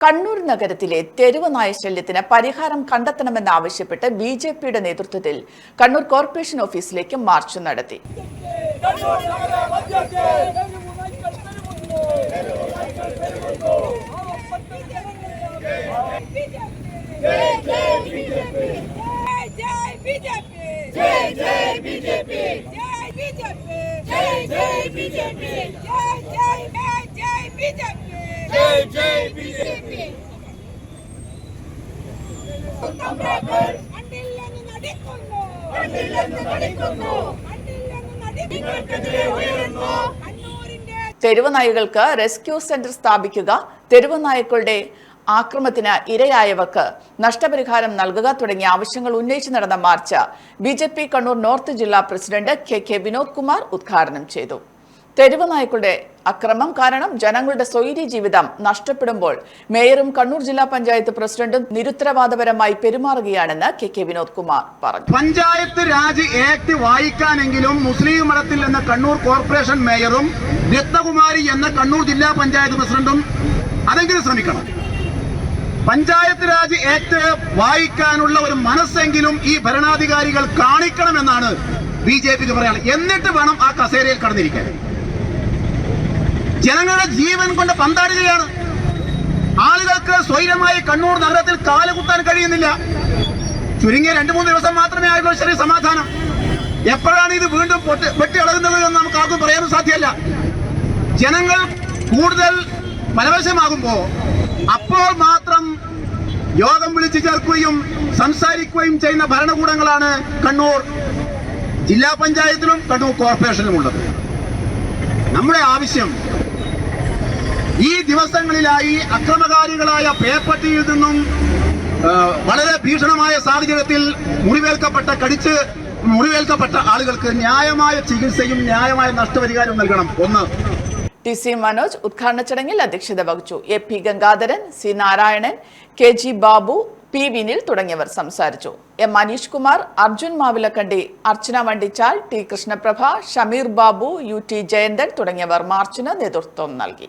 കണ്ണൂർ നഗരത്തിലെ തെരുവ് നായശല്യത്തിന് പരിഹാരം കണ്ടെത്തണമെന്നാവശ്യപ്പെട്ട് ബി ജെ പിയുടെ നേതൃത്വത്തിൽ കണ്ണൂർ കോർപ്പറേഷൻ ഓഫീസിലേക്ക് മാർച്ച് നടത്തി. B J P. ജയ് തെരുവ് നായകൾക്ക് റെസ്ക്യൂ സെന്റർ സ്ഥാപിക്കുക തെരുവ് നായ്ക്കളുടെ ആക്രമത്തിന് ഇരയായവർക്ക് നഷ്ടപരിഹാരം നൽകുക തുടങ്ങിയ ആവശ്യങ്ങൾ ഉന്നയിച്ച് നടന്ന മാർച്ച് ബി കണ്ണൂർ നോർത്ത് ജില്ലാ president K K Vinod Kumar ഉദ്ഘാടനം ചെയ്തു. തെരുവ് നായ്ക്കളുടെ അക്രമം കാരണം ജനങ്ങളുടെ സ്വൈര്യ ജീവിതം നഷ്ടപ്പെടുമ്പോൾ മേയറും കണ്ണൂർ ജില്ലാ പഞ്ചായത്ത് പ്രസിഡന്റും നിരുത്തരവാദപരമായി പെരുമാറുകയാണെന്ന് കെ കെ വിനോദ് കുമാർ പറഞ്ഞു. പഞ്ചായത്ത് രാജ് ആക്ട് വായിക്കാനെങ്കിലും മുസ്ലിം മഠത്തിൽ എന്ന കണ്ണൂർ കോർപ്പറേഷൻ മേയറും രത്നകുമാരി എന്ന കണ്ണൂർ ജില്ലാ പഞ്ചായത്ത് പ്രസിഡന്റും അതെങ്കിലും ശ്രമിക്കണം. പഞ്ചായത്ത് രാജ് ആക്ട് വായിക്കാനുള്ള ഒരു മനസ്സെങ്കിലും ഈ ഭരണാധികാരികൾ കാണിക്കണമെന്നാണ് ബി ജെ പിക്ക് പറയാനുള്ളത്. എന്നിട്ട് വേണം ആ കസേരയിൽ കടന്നിരിക്കാൻ. ജനങ്ങളുടെ ജീവൻ കൊണ്ട് പന്താടുകയാണ്. ആളുകൾക്ക് സ്വൈരമായി കണ്ണൂർ നഗരത്തിൽ കാലുകുത്താൻ കഴിയുന്നില്ല. ചുരുങ്ങിയ രണ്ടു മൂന്ന് ദിവസം മാത്രമേ ആയുള്ളൂ ചെറിയ സമാധാനം. എപ്പോഴാണ് ഇത് വീണ്ടും പൊട്ടി വെട്ടിയിളകുന്നത് എന്ന് നമുക്ക് ആർക്കും പറയാനും സാധ്യമല്ല. ജനങ്ങൾ കൂടുതൽ പരവശമാകുമ്പോ അപ്പോൾ മാത്രം യോഗം വിളിച്ചു ചേർക്കുകയും സംസാരിക്കുകയും ചെയ്യുന്ന ഭരണകൂടങ്ങളാണ് കണ്ണൂർ ജില്ലാ പഞ്ചായത്തിലും കണ്ണൂർ കോർപ്പറേഷനിലും ഉള്ളത്. നമ്മുടെ ആവശ്യം ഈ ദിവസങ്ങളിലായി അക്രമകാരികളായ പേപ്പട്ടിയിൽ നിന്നും വളരെ ഭീഷണമായ സാഹചര്യത്തിൽ മുറിവേൽക്കപ്പെട്ട കടിച്ച് മുറിവേൽക്കപ്പെട്ട ആളുകൾക്ക് ന്യായമായ ചികിത്സയും ന്യായമായ നഷ്ടപരിഹാരവും നൽകണം. ഒന്ന്. ടി സി മനോജ് ഉദ്ഘാടന ചടങ്ങിൽ അധ്യക്ഷത വഹിച്ചു. A P Gangadharan C Narayanan K G Babu P Vinil തുടങ്ങിയവർ സംസാരിച്ചു. M Manish Kumar Arjun Mavilakandi Archana Vandichal T Krishnaprabha Shameer Babu U T Jayanthan തുടങ്ങിയവർ മാർച്ചിന് നേതൃത്വം നൽകി.